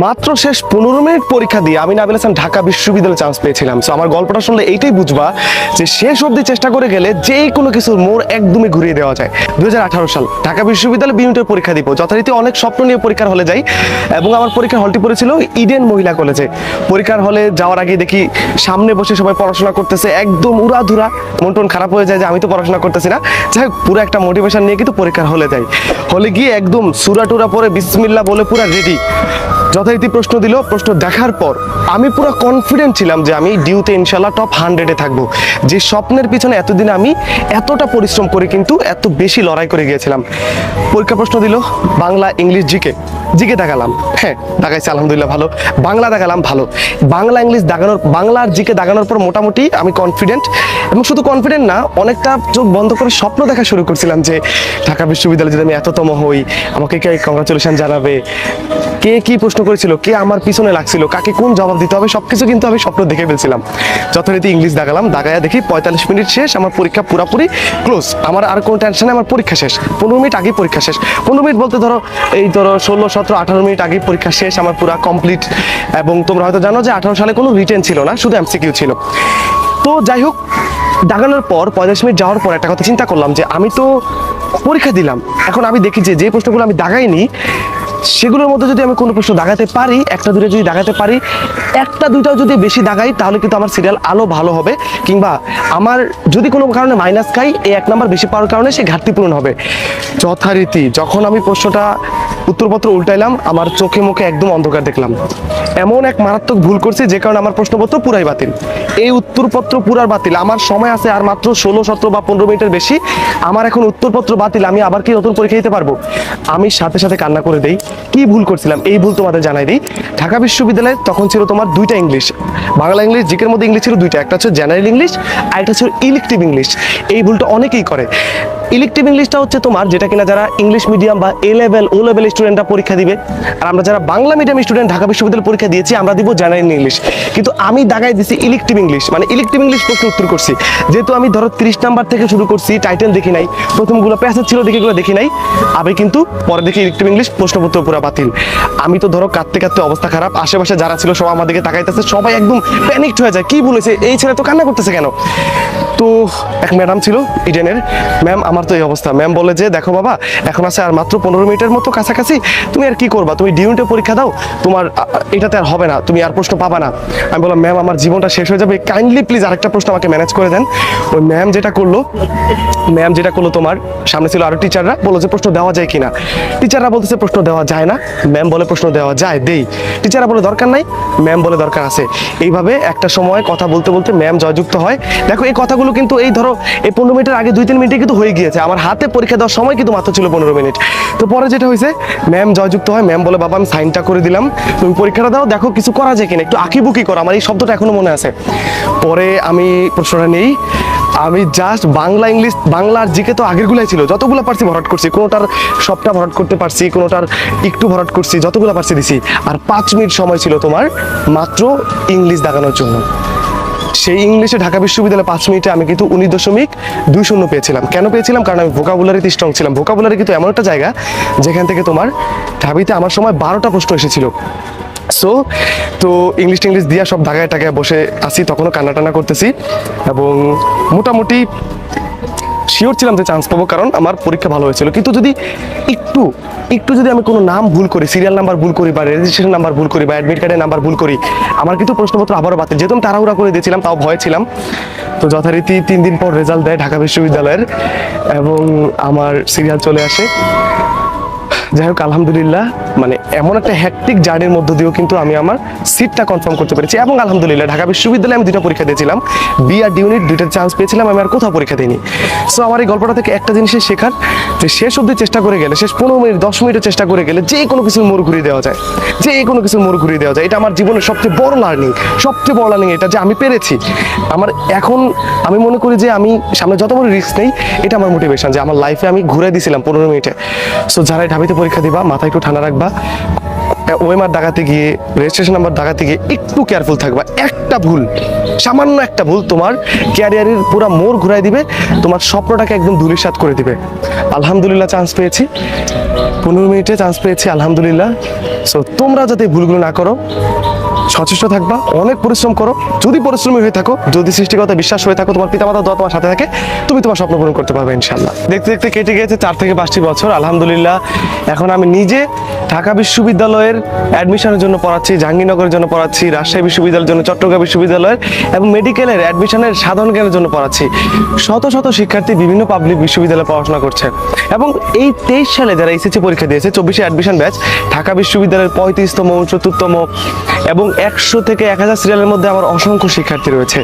মাত্র শেষ পনেরো মিনিট পরীক্ষা দিয়ে আমি নাবিল হাসান ঢাকা বিশ্ববিদ্যালয়ে চান্স পেয়েছিলাম। সো আমার গল্পটা শুনলে এইটাই বুঝবা যে শেষ অবধি চেষ্টা করে গেলে যে কোনো কিছুর মোড় একদমই ঘুরিয়ে দেওয়া যায়। দু হাজার আঠারো সাল, ঢাকা বিশ্ববিদ্যালয় বিউনিটের পরীক্ষা দিব। যথারীতি অনেক স্বপ্ন নিয়ে পরীক্ষার হলে যাই। এবং আমার পরীক্ষার হলটি পড়েছিল ইডেন মহিলা কলেজে পরীক্ষার হলে যাওয়ার আগে দেখি সামনে বসে সবাই পড়াশোনা করতেছে, একদম উড়াধুরা। মন টন খারাপ হয়ে যায় যে আমি তো পড়াশোনা করতেছি না। যাই হোক, পুরো একটা মোটিভেশন নিয়ে কিন্তু পরীক্ষার হলে যাই। হলে গিয়ে একদম সুরা টুরা পরে বিসমিল্লা বলে পুরো রেডি যথারীতি প্রশ্ন দিল, প্রশ্ন দেখার পর আমি পুরো কনফিডেন্ট ছিলাম যে আমি ডিউতে ইনশাল্লাহ টপ হান্ড্রেডে থাকব। যে স্বপ্নের পিছনে এতদিন আমি এতটা পরিশ্রম করে কিন্তু এত বেশি লড়াই করে গিয়েছিলাম। পরীক্ষা প্রশ্ন দিল, বাংলা, ইংলিশ, জিকে। জিকে দেখালাম। হ্যাঁ দেখাইছে, আলহামদুলিল্লাহ ভালো। বাংলা দেখালাম, ভালো। বাংলা, ইংলিশ দাগানোর বাংলার জিকে দাগানোর পর মোটামুটি আমি কনফিডেন্ট এবং শুধু কনফিডেন্ট না, অনেকটা চোখ বন্ধ করে স্বপ্ন দেখা শুরু করছিলাম যে ঢাকা বিশ্ববিদ্যালয়ে যদি আমি এততম হই, আমাকে কে কংগ্রাচুলেশন জানাবে? কে কি প্রশ্ন করেছিল, কে আমার পিছনে লাগছিল? কাকে কোন জবাব দিতে হবে? সবকিছু কিন্তু আমি স্বপ্ন দেখে ফেলছিলাম। যথারীতি ইংলিশ দেখালাম, দাগায়া দেখি পঁয়তাল্লিশ মিনিট শেষ, আমার পরীক্ষা পুরোপুরি ক্লোজ আমার আর কোনো টেনশনে আমার পরীক্ষা শেষ। পনেরো মিনিট আগে পরীক্ষা শেষ। পনেরো মিনিট বলতে ধরো, এই ধরো ষোলো, সতেরো, আঠারো মিনিট আগে পরীক্ষা শেষ, আমার পুরো কমপ্লিট এবং তোমরা হয়তো জানো যে আঠারো সালে কোনো রিটেন ছিল না, শুধু এমসিকিউ ছিল। তো যাই হোক, দাগানোর পর, পঁয়তাল্লিশ মিনিট যাওয়ার পর একটা কথা চিন্তা করলাম যে, আমি তো পরীক্ষা দিলাম। এখন আমি দেখি যে যে প্রশ্নগুলো আমি দাগাইনি সেগুলোর মধ্যে যদি আমি কোনো প্রশ্ন দাগাতে পারি, একটা দুটো যদি দাগাতে পারি, একটা, দুইটাও যদি বেশি দাগাই, তাহলে কিন্তু আমার সিরিয়াল আলো ভালো হবে। কিংবা আমার যদি কোনো কারণে মাইনাস খাই, এই এক নাম্বার বেশি পাওয়ার কারণে সে ঘাটতি পূরণ হবে। যথারীতি, যখন আমি প্রশ্নটা উত্তরপত্র উল্টাইলাম, আমার চোখে মুখে একদম অন্ধকার দেখলাম। এমন এক মারাত্মক ভুল করছি যে কারণে আমার প্রশ্নপত্র পুরাই বাতিল। এই উত্তরপত্র পুরার বাতিল। আমার সময় আছে আর মাত্র ষোলো, সতেরো বা পনেরো মিনিটের বেশি। আমার এখন উত্তরপত্র বাতিল। আমি আবার কি নতুন পরীক্ষা দিতে পারব? আমি সাথে সাথে কান্না করে দেই। কি ভুল করছিলাম? এই ভুল তোমাদের জানাই দিই। ঢাকা বিশ্ববিদ্যালয়ে তখন ছিল তোমার দুইটা ইংলিশ। বাংলা ইংলিশ, জিকের মধ্যে ইংলিশ ছিল দুইটা। একটা হচ্ছে জেনারেল ইংলিশ আর একটা ছিল ইলেকটিভ ইংলিশ। এই ভুলটা অনেকেই করে। ইলেকটিভ ইংলিশটা হচ্ছে তোমার, যেটা কিনা যারা ইংলিশ মিডিয়াম বা এ লেভেল ও লেভেল স্টুডেন্টরা পরীক্ষা দিবে, আর আমরা যারা বাংলা মিডিয়াম স্টুডেন্ট ঢাকা বিশ্ববিদ্যালয় পরীক্ষা দিয়েছি, আমরা দিব জেনারেল ইংলিশ কিন্তু আমি দাগাই দিছি ইলেকটিভ ইংলিশ মানে ইলেকটিভ ইংলিশ প্রশ্ন উত্তর করছি। যেহেতু আমি ধরো তিরিশ নাম্বার থেকে শুরু করছি টাইটেল দেখি নাই, প্রথমগুলো প্যাসেজ ছিল দেখে, এগুলো দেখি নাই, আমি কিন্তু পরে দেখি ইলেকটিভ ইংলিশ প্রশ্নপত্র পুরো বাতিল। আমি তো ধরো কাঁদতে কাঁদতে অবস্থা খারাপ, আশেপাশে যারা ছিল সবাই আমাদেরকে তাকাইতেছে, সবাই একদম প্যানিকড হয়ে যায়, কি বলেছে, এই ছেলে তো কান্না করতেছে কেন? তো এক ম্যাডাম ছিল ইডেনের। ম্যাম, আমার তো এই অবস্থা। ম্যাম বলে যে, দেখো বাবা, এখন আছে আর মাত্র পনেরো মিনিটের মতো কাছাকাছি। তুমি আর কি করবা? তুমি ডিউনিটে পরীক্ষা দাও। তোমার এটাতে আর হবে না। তুমি আর প্রশ্ন পাবা না। আমি বললাম, ম্যাম, আমার জীবনটা শেষ হয়ে যাবে। কাইন্ডলি প্লিজ আরেকটা প্রশ্ন আমাকে ম্যানেজ করে দেন। ওই ম্যাম যেটা করল, ম্যাম যেটা করল তোমার, সামনে ছিল আরও টিচাররা, বলল যে, প্রশ্ন দেওয়া যায় কিনা? টিচাররা বলতেছে, প্রশ্ন দেওয়া যায় না। ম্যাম বলে, প্রশ্ন দেওয়া যায়, দেই। টিচাররা বলে, দরকার নাই। ম্যাম বলে, দরকার আছে। এইভাবে একটা সময় কথা বলতে বলতে ম্যাম জয়যুক্ত হয়। দেখো, এই কথাগুলো কিন্তু এই ধরো, এই পনেরো মিনিটের আগে দুই তিন মিনিটে কিন্তু হয়ে গিয়েছে। আমার হাতে পরীক্ষা দেওয়ার সময় কিন্তু মাত্র ছিল পনেরো মিনিট। তো পরে যেটা হয়েছে ম্যাম জয়যুক্ত হয় ম্যাম বলে, বাবা, আমি সাইনটা করে দিলাম। তুমি পরীক্ষাটা দাও, দেখো কিছু করা যায় কিনা। একটু আঁকিবুকি করো। আমার এই শব্দটা এখনও মনে আছে। পরে আমি প্রশ্নটা নেই। আমি জাস্ট বাংলা ইংলিশ, বাংলার জিকে তো আগেরগুলাই ছিল। যতগুলো পারছি ভরাট করছি। কোনোটার সবটা ভরাট করতে পারছি, কোনোটার একটু ভরাট করছি, যতগুলো পারছি দিছি। আর পাঁচ মিনিট সময় ছিল তোমার মাত্র ইংলিশ দেখানোর জন্য। সেই ইংলিশে ঢাকা বিশ্ববিদ্যালয়ে পাঁচ মিনিটে আমি কিন্তু উনিশ দশমিক দুই শূন্য পেয়েছিলাম। কেন পেয়েছিলাম? কারণ আমি ভোকাবুলারিতে স্ট্রং ছিলাম। ভোকাবুলারি কিন্তু এমন একটা জায়গা যেখান থেকে তোমার ঢাবিতে আমার সময় বারোটা প্রশ্ন এসেছিল। সো তো ইংলিশ টিংলিশ দিয়া সব ঢাকায় টাকায় বসে আসি তখনও কান্না টান্না করতেছি এবং মোটামুটি শিওর ছিলাম যে চান্স পাবো কারণ আমার পরীক্ষা ভালো হয়েছিল। কিন্তু যদি একটু একটু যদি আমি কোনো নাম ভুল করি সিরিয়াল নাম্বার ভুল করি বা রেজিস্ট্রেশন নাম্বার ভুল করি বা অ্যাডমিট কার্ডের নাম্বার ভুল করি, আমার কিন্তু প্রশ্নপত্র আবারও বাতিল। যেহেতু আমি তাড়াহুড়া করে দিয়েছিলাম, তাও ভয় ছিলাম। তো যথারীতি তিন দিন পর রেজাল্ট দেয় ঢাকা বিশ্ববিদ্যালয়ের এবং আমার সিরিয়াল চলে আসে। যাই হোক, আলহামদুলিল্লাহ মানে এমন একটা হ্যাকটিক জার্নির মধ্য দিয়েও কিন্তু আমি আমার সিটটা কনফার্ম করতে পেরেছি এবং আলহামদুলিল্লাহ, ঢাকা বিশ্ববিদ্যালয়ে আমি দুটো পরীক্ষা দিয়েছিলাম। বি আর ইউনিট দুইটা চান্স পেয়েছিলাম, আমি আর কোথাও পরীক্ষা দিইনি। সো আমার এই গল্পটা থেকে একটা জিনিসের শেখার, যে শেষ অবধি চেষ্টা করে গেলে, শেষ পনেরো মিনিট, দশ মিনিটের চেষ্টা করে গেলে যে কোনো কিছুর মোড় ঘুরিয়ে দেওয়া যায়। যে কোনো কিছুর মোড় ঘুরিয়ে দেওয়া যায়। এটা আমার জীবনের সবচেয়ে বড় লার্নিং সবচেয়ে বড় লার্নিং এটা যে আমি পেরেছি। আমার এখন আমি মনে করি যে আমি সামনে যত বড় রিস্ক নেই, এটা আমার মোটিভেশন যে আমার লাইফে আমি ঘুরে দিয়েছিলাম পনেরো মিনিটে। সো যারাই ঢাবিতে পরীক্ষা দিবা, মাথায় একটু ঠান্ডা রাখবা। ওএমআর ডাকাতে গিয়ে রেজিস্ট্রেশন নাম্বার ডাকাতে গিয়ে একটু কেয়ারফুল থাকবা। একটা ভুল, সামান্য একটা ভুল তোমার ক্যারিয়ারের পুরো মোড় ঘুরাই দিবে, তোমার স্বপ্নটাকে একদম ধুলিসাৎ করে দিবে। আলহামদুলিল্লাহ চান্স পেয়েছি। পনেরো মিনিটে চান্স পেয়েছি, আলহামদুলিল্লাহ। সো তোমরা যাতে ভুলগুলো না করো সচেষ্ট থাকবা, অনেক পরিশ্রম করো। যদি পরিশ্রমী হয়ে থাকো, যদি সৃষ্টিকতা বিশ্বাস হয়ে থাকো, তোমার পিতামাতা দোয়া তোমার সাথে থাকে, তুমি তোমার স্বপ্ন পূরণ করতে পারবে ইনশাল্লাহ দেখতে দেখতে কেটে গিয়েছে চার থেকে পাঁচটি বছর, আলহামদুলিল্লাহ। এখন আমি নিজে ঢাকা বিশ্ববিদ্যালয়ের অ্যাডমিশনের জন্য পড়াচ্ছি, জাহাঙ্গীরনগরের জন্য পড়াচ্ছি, রাজশাহী বিশ্ববিদ্যালয়ের জন্য, চট্টগ্রাম বিশ্ববিদ্যালয়ের এবং মেডিকেলের অ্যাডমিশনের সাধারণ জ্ঞানের জন্য পড়াচ্ছি। শত শত শিক্ষার্থী বিভিন্ন পাবলিক বিশ্ববিদ্যালয়ে পড়াশোনা করছে। এবং এই তেইশ সালে যারা এসএসসি পরীক্ষা দিয়েছে, চব্বিশে অ্যাডমিশন ব্যাচ ঢাকা বিশ্ববিদ্যালয়ের পঁয়ত্রিশতম চতুর্থতম এবং একশো থেকে এক হাজার সিরিয়ালের মধ্যে আমার অসংখ্য শিক্ষার্থী রয়েছে।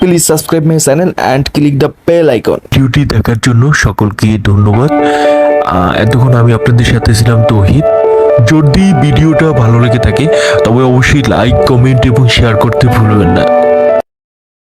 Please subscribe my channel and click the bell icon ভিডিওটি দেখার জন্য সকলকে ধন্যবাদ। এতক্ষণ আমি আপনাদের সাথে ছিলাম তৌহিদ। যদি ভিডিওটা ভালো লেগে থাকে তবে অবশ্যই লাইক কমেন্ট এবং শেয়ার করতে ভুলবেন না।